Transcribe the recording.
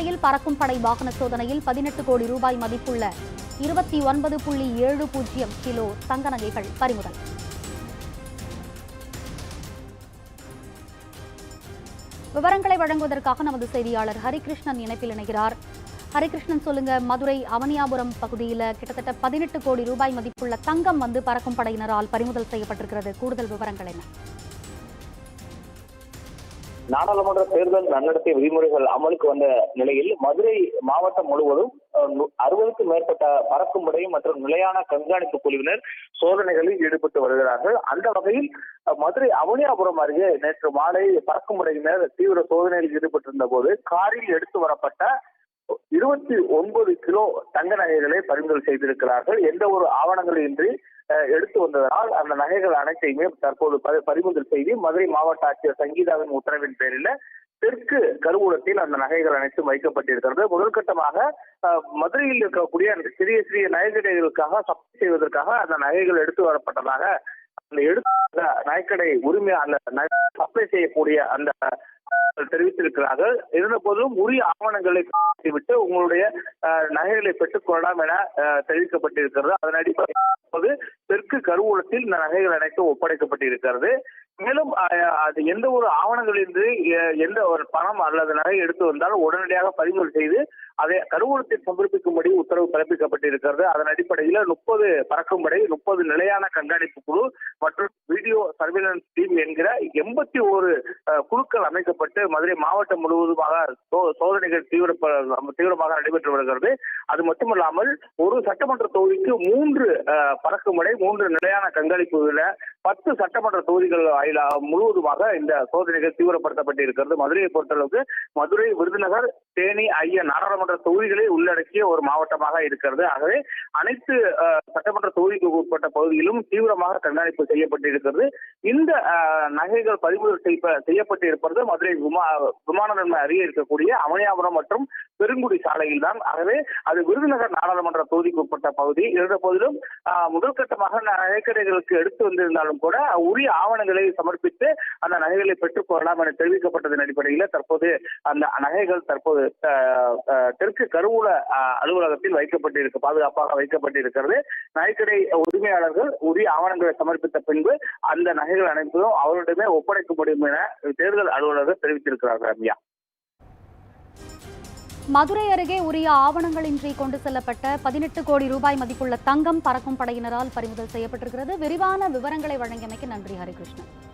மதுரையில் பறக்கும் படை வாகன சோதனையில் பதினெட்டு கோடி ரூபாய் மதிப்புள்ள இருபத்தி ஒன்பது புள்ளி ஏழு பூஜ்ஜியம் கிலோ தங்க நகைகள் பறிமுதல். விவரங்களை வழங்குவதற்காக நமது செய்தியாளர் ஹரிகிருஷ்ணன் இணைப்பில் இணைகிறார். ஹரிகிருஷ்ணன் சொல்லுங்க மதுரை அவனியாபுரம் பகுதியில் கிட்டத்தட்ட பதினெட்டு கோடி ரூபாய் மதிப்புள்ள தங்கம் வந்து பறக்கும் படையினரால் பறிமுதல் செய்யப்பட்டிருக்கிறது. கூடுதல் விவரங்கள் என்ன? நாடாளுமன்ற தேர்தல் நன்னடத்தை விதிமுறைகள் அமலுக்கு வந்த நிலையில் மதுரை மாவட்டம் முழுவதும் அறுபதுக்கும் மேற்பட்ட பறக்கும் மற்றும் நிலையான கண்காணிப்பு குழுவினர் சோதனைகளில் ஈடுபட்டு வருகிறார்கள். அந்த வகையில் மதுரை அவனியாபுரம் அருகே நேற்று மாலை பறக்கும் தீவிர சோதனையில் ஈடுபட்டிருந்த போது காரில் எடுத்து வரப்பட்ட இருபத்தி ஒன்பது கிலோ தங்க நகைகளை பறிமுதல் செய்திருக்கிறார்கள். எந்த ஒரு ஆவணங்களும் இன்றி எடுத்து வந்ததனால் அந்த நகைகள் அனைத்தையுமே தற்போது பறிமுதல் செய்து மதுரை மாவட்ட ஆட்சியர் சங்கீதாவின் உத்தரவின் பேரில் தெற்கு கருவூலத்தில் அந்த நகைகள் அனைத்தும் வைக்கப்பட்டிருக்கிறது. முதற்கட்டமாக மதுரையில் இருக்கக்கூடிய அந்த சிறிய சிறிய நகைக்கடைகளுக்காக சப்ளை செய்வதற்காக அந்த நகைகள் எடுத்து வரப்பட்டதாக அந்த எடுத்து நகைக்கடை உரிமை அந்த சப்ளை செய்யக்கூடிய அந்த தெரிவித்திருக்கிறார்கள். இருந்த போதும் உரிய ஆவணங்களை விட்டு உங்களுடைய அஹ், நகைகளை பெற்றுக் கொள்ளலாம் என அஹ், தெரிவிக்கப்பட்டிருக்கிறது. அதன் அடிப்படையில் தெற்கு கருவூலத்தில் இந்த நகைகள் அனைத்தும் ஒப்படைக்கப்பட்டிருக்கிறது. மேலும் அது எந்த ஒரு ஆவணங்களின்றி எ- எந்த ஒரு பணம் அல்லது நகை எடுத்து வந்தால் உடனடியாக பறிமுதல் செய்து அதை கருவூலத்தில் சமர்ப்பிக்கும்படி உத்தரவு பிறப்பிக்கப்பட்டிருக்கிறது. அதன் அடிப்படையில் முப்பது பறக்கும் படை முப்பது நிலையான கண்காணிப்பு குழு மற்றும் வீடியோ சர்வேலன்ஸ் டீம் என்கிற எண்பத்தி ஒரு குழுக்கள் அமைக்கப்பட்டு மதுரை மாவட்டம் முழுவதுமாக சோதனைகள் தீவிர தீவிரமாக நடைபெற்று வருகிறது. அது மட்டுமல்லாமல் ஒரு சட்டமன்ற தொகுதிக்கு மூன்று பறக்கும் படை மூன்று நிலையான கண்காணிப்பு பத்து சட்டமன்ற தொகுதிகள் வாயிலாக முழுவதுமாக இந்த சோதனைகள் தீவிரப்படுத்தப்பட்டு இருக்கிறது மதுரையை பொறுத்தளவுக்கு மதுரை விருதுநகர் தேனி ஆகிய நாடாளுமன்ற தொகுதிகளை உள்ளடக்கிய ஒரு மாவட்டமாக இருக்கிறது. ஆகவே அனைத்து சட்டமன்ற தொகுதிக்கு உட்பட்ட பகுதியிலும் தீவிரமாக கண்காணிப்பு செய்யப்பட்டிருக்கிறது. இந்த நகைகள் பறிமுதல் செய்யப்பட்டு இருப்பது மதுரை விமா விமான நன்மை அருகே இருக்கக்கூடிய அவனியாபுரம் மற்றும் பெருங்குடி சாலையில் தான் ஆகவே அது விருதுநகர் நாடாளுமன்ற தொகுதிக்கு உட்பட்ட பகுதி. இருந்த போதிலும் முதல் கட்டமாக நகைக்கடைகளுக்கு எடுத்து வந்திருந்தாலும் கூட உரிய ஆவணங்களை சமர்ப்பித்து அந்த நகைகளை பெற்றுக் கொள்ளலாம் என தெரிவிக்கப்பட்டதன் அடிப்படையில் தற்போது அந்த நகைகள் தற்போது தெற்கு கருவூல அலுவலகத்தில் வைக்கப்பட்டிருக்கு பாதுகாப்பாக வைக்கப்பட்டிருக்கிறது. நகைக்கடை உரிமையாளர்கள் உரிய ஆவணங்களை சமர்ப்பித்த பின்பு அந்த நகைகள் அனைத்தும் அவர்களிடமே ஒப்படைக்க முடியும் என தேர்தல் அலுவலர்கள் தெரிவித்திருக்கிறார்கள் ரம்யா. மதுரை அருகே உரிய ஆவணங்களின்றி கொண்டு செல்லப்பட்ட பதினெட்டு கோடி ரூபாய் மதிப்புள்ள தங்கம் பறக்கும் படையினரால் பறிமுதல் செய்யப்பட்டிருக்கிறது. விரிவான விவரங்களை வழங்கியமைக்கு நன்றி ஹரிகிருஷ்ணன்.